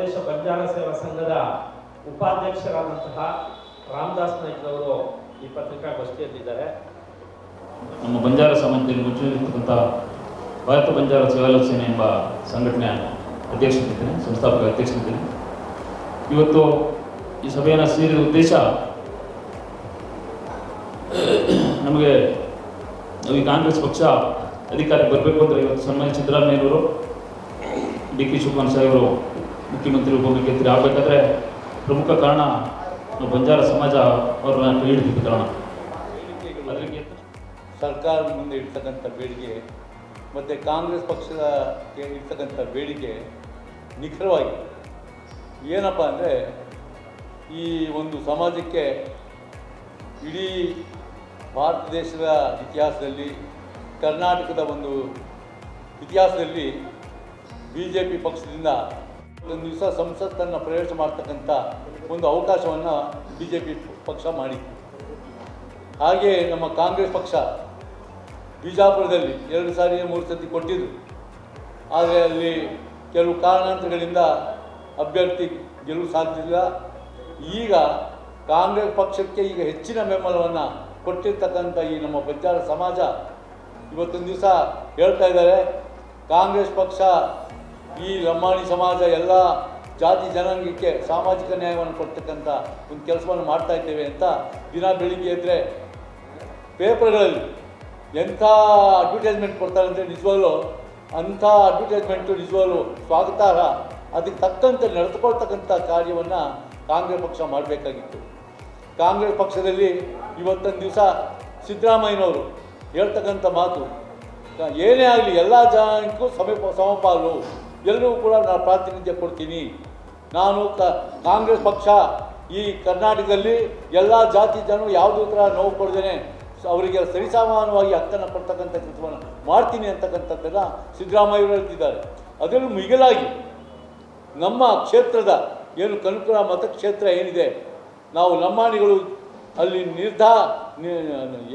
ಪ್ರದೇಶ ಬಂಜಾರ ಸೇವಾ ಸಂಘದ ಉಪಾಧ್ಯಕ್ಷರಾದಂತಹ ರಾಮದಾಸ್ ನಾಯ್ಕರವರು ಈ ಪತ್ರಿಕಾಗೋಷ್ಠಿಯಲ್ಲಿದ್ದಾರೆ ನಮ್ಮ ಬಂಜಾರ ಸಮಾಜದಲ್ಲಿ ಮುಚ್ಚಿರ್ತಕ್ಕಂಥ ಭಾರತ ಬಂಜಾರ ಸೇವಾಲೋಚನೆ ಎಂಬ ಸಂಘಟನೆಯ ಅಧ್ಯಕ್ಷನಿದ್ದೇನೆ, ಸಂಸ್ಥಾಪಕ ಅಧ್ಯಕ್ಷನಿದ್ದೇನೆ. ಇವತ್ತು ಈ ಸಭೆಯನ್ನು ಸೇರಿದ ಉದ್ದೇಶ ನಮಗೆ ಈ ಕಾಂಗ್ರೆಸ್ ಪಕ್ಷ ಅಧಿಕಾರಕ್ಕೆ ಬರಬೇಕು ಅಂದರೆ ಇವತ್ತು ಸನ್ಮಾನ್ಯ ಸಿದ್ದರಾಮಯ್ಯನವರು, ಡಿ ಕೆ ಶಿವಕುಮಾರ್ ಸಾಹೇಬರು ಮುಖ್ಯಮಂತ್ರಿ ಉಪಮುಖ್ಯಮಂತ್ರಿ ಆಗಬೇಕಾದ್ರೆ ಪ್ರಮುಖ ಕಾರಣ ಬಂಜಾರ ಸಮಾಜ ಅವ್ರನ್ನ ಕೈ ಹಿಡಿದಿದ್ದ ಕಾರಣ. ಅದಕ್ಕೆ ಸರ್ಕಾರ ಮುಂದೆ ಇರ್ತಕ್ಕಂಥ ಬೇಡಿಕೆ, ಮತ್ತು ಕಾಂಗ್ರೆಸ್ ಪಕ್ಷದ ಇರ್ತಕ್ಕಂಥ ಬೇಡಿಕೆ ನಿಖರವಾಗಿ ಏನಪ್ಪ ಅಂದರೆ ಈ ಒಂದು ಸಮಾಜಕ್ಕೆ ಇಡೀ ಭಾರತ ದೇಶದ ಇತಿಹಾಸದಲ್ಲಿ, ಕರ್ನಾಟಕದ ಒಂದು ಇತಿಹಾಸದಲ್ಲಿ ಬಿ ಜೆ ಪಿ ಪಕ್ಷದಿಂದ ಒಂದು ದಿವಸ ಸಂಸತ್ತನ್ನು ಪ್ರವೇಶ ಮಾಡ್ತಕ್ಕಂಥ ಒಂದು ಅವಕಾಶವನ್ನು ಬಿ ಜೆ ಪಿ ಪಕ್ಷ ಮಾಡಿತ್ತು. ಹಾಗೆ ನಮ್ಮ ಕಾಂಗ್ರೆಸ್ ಪಕ್ಷ ಬಿಜಾಪುರದಲ್ಲಿ ಎರಡು ಸಾರಿ ಮೂರು ಸತಿ ಕೊಟ್ಟಿದ್ದು ಆದರೆ ಅಲ್ಲಿ ಕೆಲವು ಕಾರಣಾಂತರಗಳಿಂದ ಅಭ್ಯರ್ಥಿ ಗೆಲುವು ಸಾಧ್ಯವಿಲ್ಲ. ಈಗ ಕಾಂಗ್ರೆಸ್ ಪಕ್ಷಕ್ಕೆ ಈಗ ಹೆಚ್ಚಿನ ಬೆಂಬಲವನ್ನು ಕೊಟ್ಟಿರ್ತಕ್ಕಂಥ ಈ ನಮ್ಮ ಬಂಜಾರ ಸಮಾಜ ಇವತ್ತೊಂದು ದಿವಸ ಹೇಳ್ತಾ ಇದ್ದಾರೆ. ಕಾಂಗ್ರೆಸ್ ಪಕ್ಷ ಈ ಲಂಬಾಣಿ ಸಮಾಜ ಎಲ್ಲ ಜಾತಿ ಜನಾಂಗಕ್ಕೆ ಸಾಮಾಜಿಕ ನ್ಯಾಯವನ್ನು ಕೊಡ್ತಕ್ಕಂಥ ಒಂದು ಕೆಲಸವನ್ನು ಮಾಡ್ತಾ ಇದ್ದೇವೆ ಅಂತ ದಿನ ಬೆಳಿಗ್ಗೆ ಎದ್ದರೆ ಪೇಪರ್ಗಳಲ್ಲಿ ಎಂಥ ಅಡ್ವರ್ಟೈಸ್ಮೆಂಟ್ ಕೊಡ್ತಾರೆ ಅಂದರೆ ನಿಜವಾಗ್ಲೂ ಅಂಥ ಅಡ್ವರ್ಟೈಸ್ಮೆಂಟು ನಿಜವಾಗ್ಲೂ ಸ್ವಾಗತಾರ್ಹ. ಅದಕ್ಕೆ ತಕ್ಕಂತೆ ನಡೆದುಕೊಳ್ತಕ್ಕಂಥ ಕಾರ್ಯವನ್ನು ಕಾಂಗ್ರೆಸ್ ಪಕ್ಷ ಮಾಡಬೇಕಾಗಿತ್ತು. ಕಾಂಗ್ರೆಸ್ ಪಕ್ಷದಲ್ಲಿ ಇವತ್ತೊಂದು ದಿವಸ ಸಿದ್ದರಾಮಯ್ಯನವರು ಹೇಳ್ತಕ್ಕಂಥ ಮಾತು, ಏನೇ ಆಗಲಿ ಎಲ್ಲ ಜನಕ್ಕೂ ಸಮೀಪ ಸಮಪಾಲು. ಎಲ್ಲರಿಗೂ ಕೂಡ ನಾನು ಪ್ರಾತಿನಿಧ್ಯ ಕೊಡ್ತೀನಿ. ನಾನು ಕಾಂಗ್ರೆಸ್ ಪಕ್ಷ ಈ ಕರ್ನಾಟಕದಲ್ಲಿ ಎಲ್ಲ ಜಾತಿ ಜನರು ಯಾವುದೇ ಥರ ನೋವು ಕೊಡ್ದೇನೆ. ಅವರಿಗೆ ಸರಿಸಮಾನವಾಗಿ ಹಕ್ಕನ್ನು ಕೊಡ್ತಕ್ಕಂಥ ಕೆಲಸವನ್ನು ಮಾಡ್ತೀನಿ ಅಂತಕ್ಕಂಥದ್ದನ್ನು ಸಿದ್ದರಾಮಯ್ಯವರು ಹೇಳ್ತಿದ್ದಾರೆ. ಅದರಲ್ಲೂ ಮಿಗಿಲಾಗಿ ನಮ್ಮ ಕ್ಷೇತ್ರದ ಏನು ಕನಕಪುರ ಮತಕ್ಷೇತ್ರ ಏನಿದೆ, ನಾವು ಲಂಬಾಣಿಗಳು ಅಲ್ಲಿ ನಿರ್ಧಾ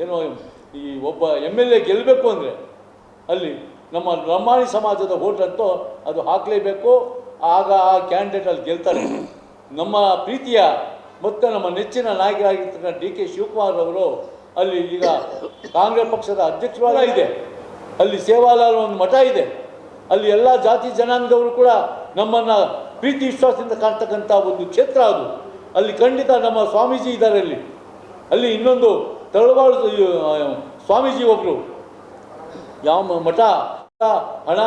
ಏನೋ ಈ ಒಬ್ಬ ಎಂ ಎಲ್ ಎ ಗೆಲ್ಲಬೇಕು ಅಂದರೆ ಅಲ್ಲಿ ನಮ್ಮ ಲಂಬಾಣಿ ಸಮಾಜದ ಅಂತೂ ಅದು ಹಾಕಲೇಬೇಕು. ಆಗ ಆ ಕ್ಯಾಂಡಿಡೇಟ್ ಅಲ್ಲಿ ಗೆಲ್ತಾರೆ. ನಮ್ಮ ಪ್ರೀತಿಯ ಮತ್ತು ನಮ್ಮ ನೆಚ್ಚಿನ ನಾಯಕರಾಗಿರ್ತಕ್ಕಂಥ ಡಿ ಕೆ ಶಿವಕುಮಾರ್ ಅವರು ಅಲ್ಲಿ ಈಗ ಕಾಂಗ್ರೆಸ್ ಪಕ್ಷದ ಅಧ್ಯಕ್ಷರಾಗ ಇದೆ. ಅಲ್ಲಿ ಸೇವಾಲಾಲ್ ಒಂದು ಮಠ ಇದೆ. ಅಲ್ಲಿ ಎಲ್ಲ ಜಾತಿ ಜನಾಂಗದವರು ಕೂಡ ನಮ್ಮನ್ನು ಪ್ರೀತಿ ವಿಶ್ವಾಸದಿಂದ ಕಾಣ್ತಕ್ಕಂಥ ಒಂದು ಕ್ಷೇತ್ರ ಅದು. ಅಲ್ಲಿ ಖಂಡಿತ ನಮ್ಮ ಸ್ವಾಮೀಜಿ ಇದ್ದಾರೆ ಅಲ್ಲಿ. ಅಲ್ಲಿ ಇನ್ನೊಂದು ತಳವಾಳು, ಸ್ವಾಮೀಜಿ ಒಬ್ಬರು ಯಾವ ಮಠ ಹಣ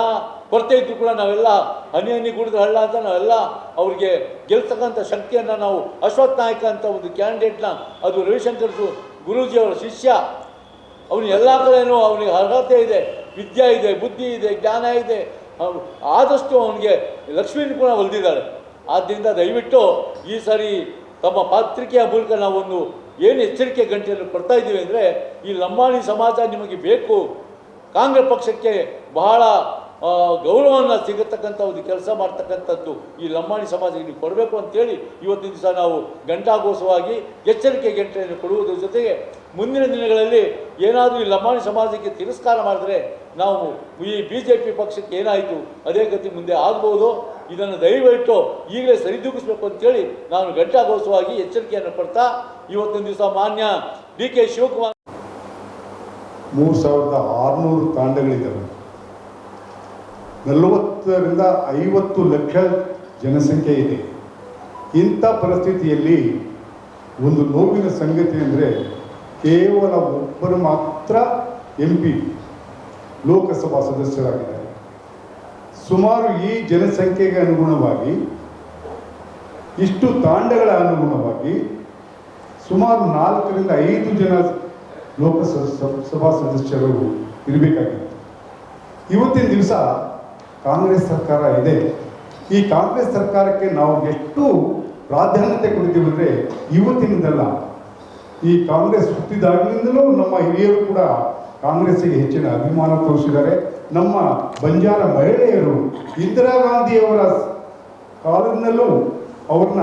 ಕೊರತೆ ಇದ್ರು ಕೂಡ ನಾವೆಲ್ಲ ಹನಿ ಹನಿ ಕುಡಿದ್ರೆ ಹಳ್ಳ ಅಂತ ನಾವೆಲ್ಲ ಅವ್ರಿಗೆ ಗೆಲ್ತಕ್ಕಂಥ ಶಕ್ತಿಯನ್ನು ನಾವು ಅಶ್ವಥ್ ನಾಯಕ ಅಂತ ಒಂದು ಕ್ಯಾಂಡಿಡೇಟ್ನ ಅದು ರವಿಶಂಕರ್ ಗುರುಜಿಯವರ ಶಿಷ್ಯ. ಅವನು ಎಲ್ಲ ಕಡೆಯೂ ಅವನಿಗೆ ಅರ್ಹತೆ ಇದೆ, ವಿದ್ಯೆ ಇದೆ, ಬುದ್ಧಿ ಇದೆ, ಜ್ಞಾನ ಇದೆ. ಆದಷ್ಟು ಅವನಿಗೆ ಲಕ್ಷ್ಮೀನ ಕೂಡ ಒಲ್ದಿದ್ದಾಳೆ ಆದ್ದರಿಂದ ದಯವಿಟ್ಟು ಈ ಸಾರಿ ತಮ್ಮ ಪತ್ರಿಕೆಯ ಮೂಲಕ ನಾವೊಂದು ಏನು ಎಚ್ಚರಿಕೆ ಗಂಟೆಯನ್ನು ಕೊಡ್ತಾ ಇದ್ದೀವಿ ಅಂದರೆ ಈ ಲಂಬಾಣಿ ಸಮಾಜ ನಿಮಗೆ ಬೇಕು. ಕಾಂಗ್ರೆಸ್ ಪಕ್ಷಕ್ಕೆ ಬಹಳ ಗೌರವವನ್ನು ಸಿಗತಕ್ಕಂಥ ಒಂದು ಕೆಲಸ ಮಾಡ್ತಕ್ಕಂಥದ್ದು ಈ ಲಂಬಾಣಿ ಸಮಾಜಕ್ಕೆ ನೀವು ಕೊಡಬೇಕು ಅಂತೇಳಿ ಇವತ್ತಿನ ದಿವಸ ನಾವು ಗಂಟಾಘೋಷವಾಗಿ ಎಚ್ಚರಿಕೆ ಗಂಟೆಯನ್ನು ಕೊಡುವುದರ ಜೊತೆಗೆ ಮುಂದಿನ ದಿನಗಳಲ್ಲಿ ಏನಾದರೂ ಈ ಲಂಬಾಣಿ ಸಮಾಜಕ್ಕೆ ತಿರಸ್ಕಾರ ಮಾಡಿದ್ರೆ ನಾವು ಈ ಬಿ ಜೆ ಪಿ ಪಕ್ಷಕ್ಕೆ ಏನಾಯಿತು, ಅದೇ ಗತಿ ಮುಂದೆ ಆಗ್ಬೋದು? ಇದನ್ನು ದಯವಿಟ್ಟು ಈಗಲೇ ಸರಿದೂಗಿಸ್ಬೇಕು ಅಂತೇಳಿ ನಾನು ಗಂಟಾಘೋಷವಾಗಿ ಎಚ್ಚರಿಕೆಯನ್ನು ಕೊಡ್ತಾ, ಇವತ್ತಿನ ದಿವಸ ಮಾನ್ಯ ಡಿ ಕೆ ಶಿವಕುಮಾರ್ ಮೂರು ಸಾವಿರದ ಆರುನೂರು ತಾಂಡಗಳಿದ್ದಾವೆ. ನಲವತ್ತರಿಂದ ಐವತ್ತು ಲಕ್ಷ ಜನಸಂಖ್ಯೆ ಇದೆ. ಇಂಥ ಪರಿಸ್ಥಿತಿಯಲ್ಲಿ ಒಂದು ನೋವಿನ ಸಂಗತಿ ಅಂದರೆ ಕೇವಲ ಒಬ್ಬರು ಮಾತ್ರ ಎಂ ಪಿ ಲೋಕಸಭಾ ಸದಸ್ಯರಾಗಿದ್ದಾರೆ. ಸುಮಾರು ಈ ಜನಸಂಖ್ಯೆಗೆ ಅನುಗುಣವಾಗಿ, ಇಷ್ಟು ತಾಂಡಗಳ ಅನುಗುಣವಾಗಿ ಸುಮಾರು ನಾಲ್ಕರಿಂದ ಐದು ಜನ ಲೋಕಸಭಾ ಸದಸ್ಯರು ಇರಬೇಕಾಗಿತ್ತು. ಇವತ್ತಿನ ದಿವಸ ಕಾಂಗ್ರೆಸ್ ಸರ್ಕಾರ ಇದೆ. ಈ ಕಾಂಗ್ರೆಸ್ ಸರ್ಕಾರಕ್ಕೆ ನಾವು ಎಷ್ಟು ಪ್ರಾಧಾನ್ಯತೆ ಕೊಡ್ತೀವಿ ಇವತ್ತಿನಿಂದಲ್ಲ ಇವತ್ತಿನದಲ್ಲ. ಈ ಕಾಂಗ್ರೆಸ್ ಹುಟ್ಟಿದಾಗಲಿಂದಲೂ ನಮ್ಮ ಹಿರಿಯರು ಕೂಡ ಕಾಂಗ್ರೆಸ್ಸಿಗೆ ಹೆಚ್ಚಿನ ಅಭಿಮಾನ ತೋರಿಸಿದ್ದಾರೆ. ನಮ್ಮ ಬಂಜಾರ ಮಹಿಳೆಯರು ಇಂದಿರಾ ಗಾಂಧಿಯವರ ಕಾಲದಿಂದಲೂ ಅವ್ರನ್ನ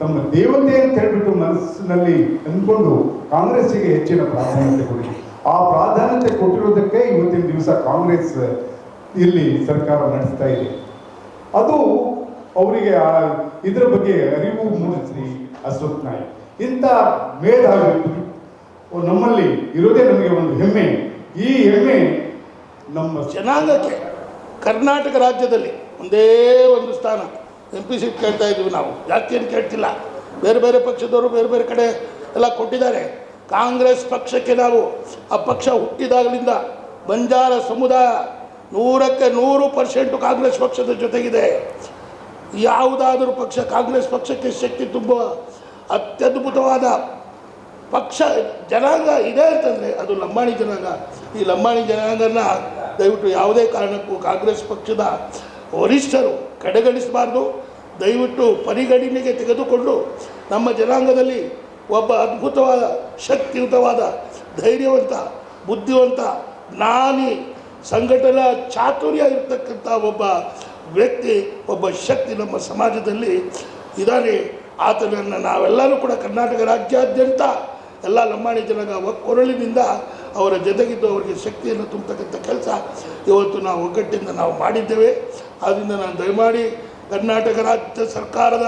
ತಮ್ಮ ದೇವತೆ ಅಂತ ಹೇಳ್ಬಿಟ್ಟು ಮನಸ್ಸಿನಲ್ಲಿ ಅಂದ್ಕೊಂಡು ಕಾಂಗ್ರೆಸ್ಸಿಗೆ ಹೆಚ್ಚಿನ ಪ್ರಾಧಾನ್ಯತೆ ಕೊಡಿ. ಆ ಪ್ರಾಧಾನ್ಯತೆ ಕೊಟ್ಟಿರೋದಕ್ಕೆ ಇವತ್ತಿನ ದಿವಸ ಕಾಂಗ್ರೆಸ್ ಇಲ್ಲಿ ಸರ್ಕಾರ ನಡೆಸ್ತಾ ಇದೆ. ಅದು ಅವರಿಗೆ ಇದರ ಬಗ್ಗೆ ಅರಿವು ಮೂಡಿಸಿ ಅಶ್ವಥ್ ನಾಯಕ್. ಇಂಥ ಮೇಧಾವಿ ನಮ್ಮಲ್ಲಿ ಇರೋದೇ ನಮಗೆ ಒಂದು ಹೆಮ್ಮೆ. ಈ ಹೆಮ್ಮೆ ನಮ್ಮ ಜನಾಂಗಕ್ಕೆ ಕರ್ನಾಟಕ ರಾಜ್ಯದಲ್ಲಿ ಒಂದೇ ಒಂದು ಸ್ಥಾನ. ಎಂ ಪಿ ಕೇಳ್ತಾ ಇದ್ದೀವಿ ನಾವು. ಏನು ಕೇಳ್ತಿಲ್ಲ. ಬೇರೆ ಬೇರೆ ಪಕ್ಷದವರು ಬೇರೆ ಬೇರೆ ಕಡೆ ಎಲ್ಲ ಕೊಟ್ಟಿದ್ದಾರೆ. ಕಾಂಗ್ರೆಸ್ ಪಕ್ಷಕ್ಕೆ ನಾವು ಆ ಪಕ್ಷ ಹುಟ್ಟಿದಾಗಲಿಂದ ಬಂಜಾರ ಸಮುದಾಯ ನೂರಕ್ಕೆ ನೂರು ಪರ್ಸೆಂಟು ಕಾಂಗ್ರೆಸ್ ಪಕ್ಷದ ಜೊತೆಗಿದೆ. ಯಾವುದಾದರೂ ಪಕ್ಷ ಕಾಂಗ್ರೆಸ್ ಪಕ್ಷಕ್ಕೆ ಶಕ್ತಿ ತುಂಬ ಅತ್ಯದ್ಭುತವಾದ ಪಕ್ಷ ಜನಾಂಗ ಇದೆ ಅಂತಂದರೆ ಅದು ಲಂಬಾಣಿ ಜನಾಂಗ. ಈ ಲಂಬಾಣಿ ಜನಾಂಗನ ದಯವಿಟ್ಟು ಯಾವುದೇ ಕಾರಣಕ್ಕೂ ಕಾಂಗ್ರೆಸ್ ಪಕ್ಷದ ವರಿಷ್ಠರು ಕಡೆಗಣಿಸಬಾರ್ದು. ದಯವಿಟ್ಟು ಪರಿಗಣನೆಗೆ ತೆಗೆದುಕೊಂಡು ನಮ್ಮ ಜನಾಂಗದಲ್ಲಿ ಒಬ್ಬ ಅದ್ಭುತವಾದ, ಶಕ್ತಿಯುತವಾದ, ಧೈರ್ಯವಂತ, ಬುದ್ಧಿವಂತ, ಜ್ಞಾನಿ, ಸಂಘಟನಾ ಚಾತುರ್ಯ ಇರತಕ್ಕಂಥ ಒಬ್ಬ ವ್ಯಕ್ತಿ, ಒಬ್ಬ ಶಕ್ತಿ ನಮ್ಮ ಸಮಾಜದಲ್ಲಿ ಇದ್ದಾನೆ. ಆತನನ್ನು ನಾವೆಲ್ಲರೂ ಕೂಡ ಕರ್ನಾಟಕ ರಾಜ್ಯಾದ್ಯಂತ ಎಲ್ಲ ಲಂಬಾಣಿ ಜನಗ ಒಕ್ಕೊರಳಿನಿಂದ ಅವರ ಜೊತೆಗಿದ್ದು ಅವರಿಗೆ ಶಕ್ತಿಯನ್ನು ತುಂಬತಕ್ಕಂಥ ಕೆಲಸ ಇವತ್ತು ನಾವು ಒಗ್ಗಟ್ಟಿಂದ ನಾವು ಮಾಡಿದ್ದೇವೆ. ಆದ್ದರಿಂದ ನಾನು ದಯಮಾಡಿ ಕರ್ನಾಟಕ ರಾಜ್ಯ ಸರ್ಕಾರದ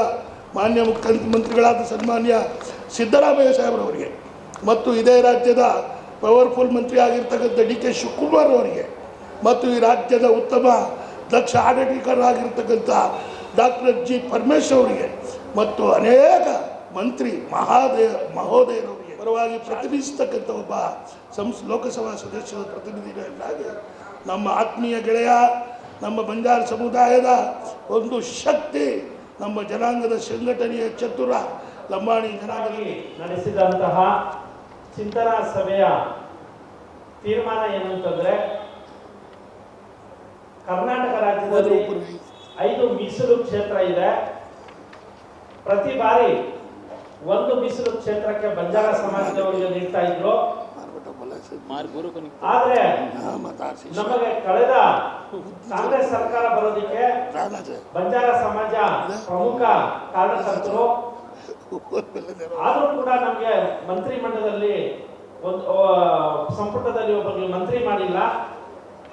ಮಾನ್ಯ ಮುಖ್ಯಮಂತ್ರಿಗಳಾದ ಸನ್ಮಾನ್ಯ ಸಿದ್ದರಾಮಯ್ಯ ಸಾಹೇಬ್ರವರಿಗೆ ಮತ್ತು ಇದೇ ರಾಜ್ಯದ ಪವರ್ಫುಲ್ ಮಂತ್ರಿ ಆಗಿರ್ತಕ್ಕಂಥ ಡಿ ಕೆ ಶಿವಕುಮಾರ್ ಅವರಿಗೆ ಮತ್ತು ಈ ರಾಜ್ಯದ ಉತ್ತಮ ದಕ್ಷ ಆಡಳಿತಗಾರರಾಗಿರ್ತಕ್ಕಂಥ ಡಾಕ್ಟರ್ ಜಿ ಪರಮೇಶ್ವರ್ ಅವರಿಗೆ ಮತ್ತು ಅನೇಕ ಮಂತ್ರಿ ಮಹಾದೇವ ಮಹೋದಯರವರಿಗೆ ಪರವಾಗಿ ಪ್ರತಿನಿಧಿಸ್ತಕ್ಕಂಥ ಒಬ್ಬ ಸಂಸ್ ಲೋಕಸಭಾ ಸದಸ್ಯರ ಪ್ರತಿನಿಧಿಗಳನ್ನಾಗಿ ನಮ್ಮ ಆತ್ಮೀಯ ಗೆಳೆಯ ನಮ್ಮ ಬಂಜಾರ ಸಮುದಾಯದ ಒಂದು ಶಕ್ತಿ ನಮ್ಮ ಜನಾಂಗದ ಸಂಘಟನೆಯ ಚತುರ ಲಂಬಾಣಿ ಜನಾಂಗದಲ್ಲಿ ನಡೆಸಿದಂತಹ ಚಿಂತನಾ ಸಭೆಯ ತೀರ್ಮಾನ ಏನಂತಂದ್ರೆ ಕರ್ನಾಟಕ ರಾಜ್ಯದಲ್ಲಿ ಐದು ಮೀಸಲು ಕ್ಷೇತ್ರ ಇದೆ. ಪ್ರತಿ ಬಾರಿ ಒಂದು ಬಿಸಿಲು ಕ್ಷೇತ್ರಕ್ಕೆ ಬಂಜಾರ ಸಮಾಜದವರಿಗೆ ನೀಡ್ತಾ ಇದ್ರು? ಆದ್ರೆ ನಮಗೆ ಕಳೆದ ಕಾಂಗ್ರೆಸ್ ಸರ್ಕಾರ ಬರೋದಿಕ್ಕೆ ಬಂಜಾರ ಸಮಾಜ ಪ್ರಮುಖ ಕಾರಣಕರ್ತರು. ಆದ್ರೂ ಕೂಡ ನಮಗೆ ಮಂತ್ರಿ ಮಂಡಲದಲ್ಲಿ ಒಂದು ಸಂಪುಟದಲ್ಲಿ ಒಬ್ಬರಿಗೆ ಮಂತ್ರಿ ಮಾಡಿಲ್ಲ.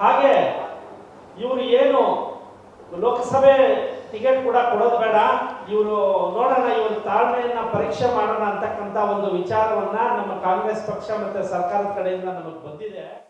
ಹಾಗೆ ಇವರು ಏನು ಲೋಕಸಭೆ ಟಿಕೆಟ್ ಕೂಡ ಕೊಡೋದು ಬೇಡ. ಇವರು ನೋಡೋಣ, ಇವರು ತಾಳ್ಮೆಯನ್ನ ಪರೀಕ್ಷೆ ಮಾಡೋಣ ಅಂತಕ್ಕಂಥ ಒಂದು ವಿಚಾರವನ್ನ ನಮ್ಮ ಕಾಂಗ್ರೆಸ್ ಪಕ್ಷ ಮತ್ತೆ ಸರ್ಕಾರದ ಕಡೆಯಿಂದ ನಮಗೆ ಬಂದಿದೆ.